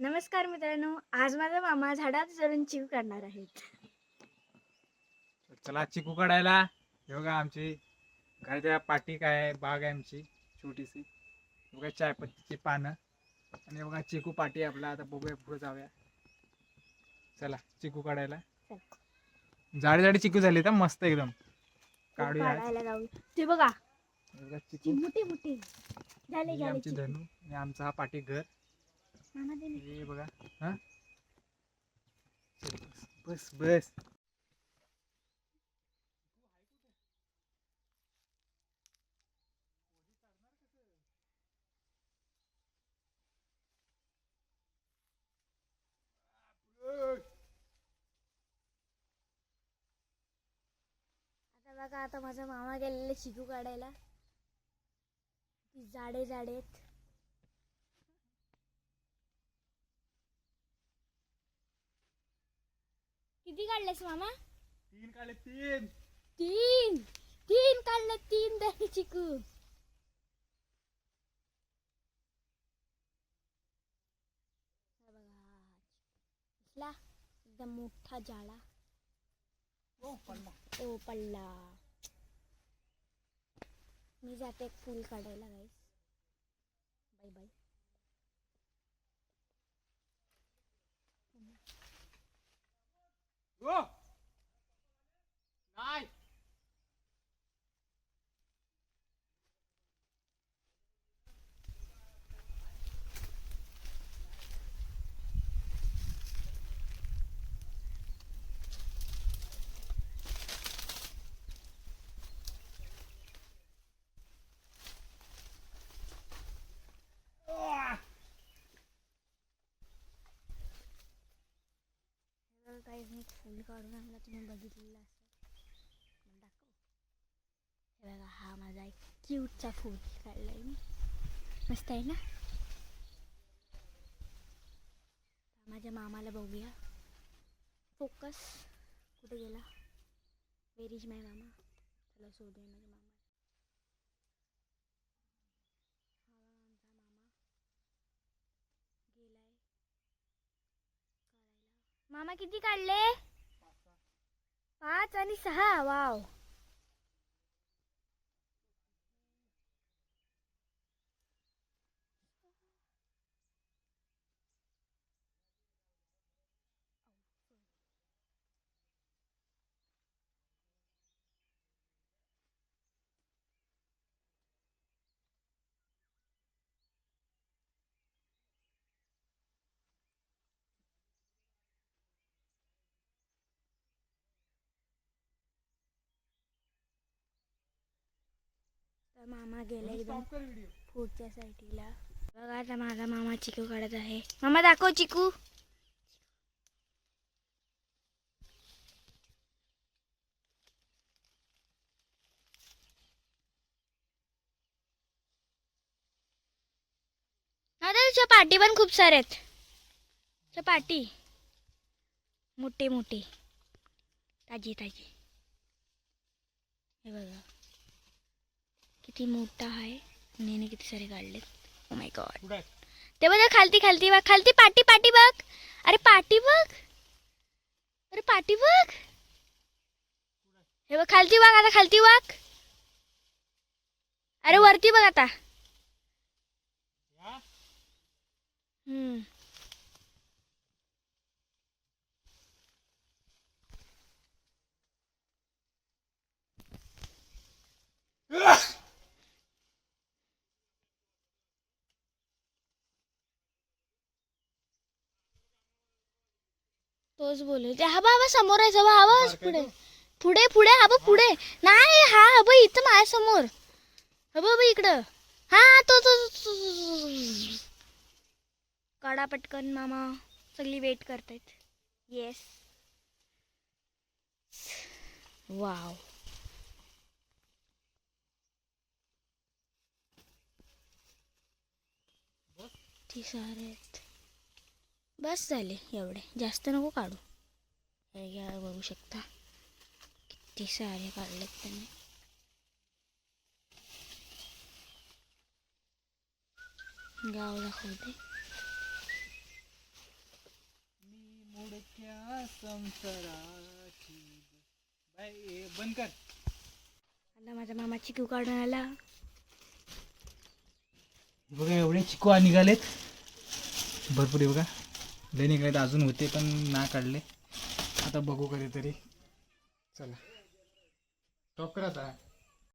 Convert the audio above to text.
नमस्कार मित्रांनो आज माझा मामा झाडात चढून चिव काढणार आहेत चला चिकू काढायला. हे बघा आमची घराच्या पाठी काय आहे बाग आहे आमची छोटीशी. हे बघा चायपत्तीची पानं. आणि हे बघा चिकू पाटी आहे आपला आता बघूया पुढे जाऊया. चला चिकू काढायला. जाडे जाडे चिकू झाले तर मस्त एकदम. काढूया. आज. काढायला जाऊ. ते बघा. हे बघा चिकू. मोठी मोठी. झाले ही झाले आमची चिकू. धनू. आणि आमचा हा पाठी घर. हे बघा. हा? बस बस. बस आता बघा आता माझा मामा गेलेला चिकू काढायला. ती जाडे जाडे आहेत. किती काढलेस मामा? तीन काढले तीन। तीन। तीन काढले तीन दही चिकू। बघा. एकदम मोठा जाळा ओ पडला ओ पडला मी जाते फुल काढायला गाईस बाय बाय. काही मी फुल काढून आणला तुम्ही बघितलेलं असं दाखव. हे बघा हा माझा एक क्यूटचा फूल आहे मी. मस्त आहे ना? माझ्या मामाला बघूया. फोकस कुठे गेला? वेरीज माय मामा चला सोडूया माझ्या मामा हा आमचा मामा गेलाय करायला मामा किती काढले? पाच आणि सहा वाव. तर मामा गेला एकदम व्हिडिओ पुढच्या साईडला. बघा आता माझा मामा चिकू काढत आहे. मामा दाखव चिकू. आता त्याच्या पाटी पण खूप सारे आहेत. त्या पाटी. मोठे मोठे. ताजी ताजी. हे बघा. किती मोठा आहे? याने किती सारे काढलेत. ओ माय गॉड ते बघा खालती खालती बघ. खालती पाटी पाटी बघ. अरे पाटी बघ. अरे पाटी बघ. हे बघ खालती बघ आता खालती बघ. अरे वरती बघ आता. हम्म. तोच बोलू ते हा बाबा समोर आहे जवळ हवा पुढे? पुढे पुढे हा बा पुढे. नाही हा हबा इथं माझ्यासमोर. हा बाबा इकडं. हा तो तो तो- तो- तो- तो- काढा पटकन मामा. सगळी वेट करतायत. येस वाव ती सारे आहेत बस झाले एवढे. जास्त नको काढू. हे घ्या बघू शकता. किती सारे काढलेत त्यांनी. गाव दाखवते बंद कर. आला माझा मामा चिकू काढून आला. बघा एवढे चिकू निघालेत. भरपूर बघा. लय तर अजून होते पण ना काढले. आता बघू कधीतरी. चला. टॉप करा आता.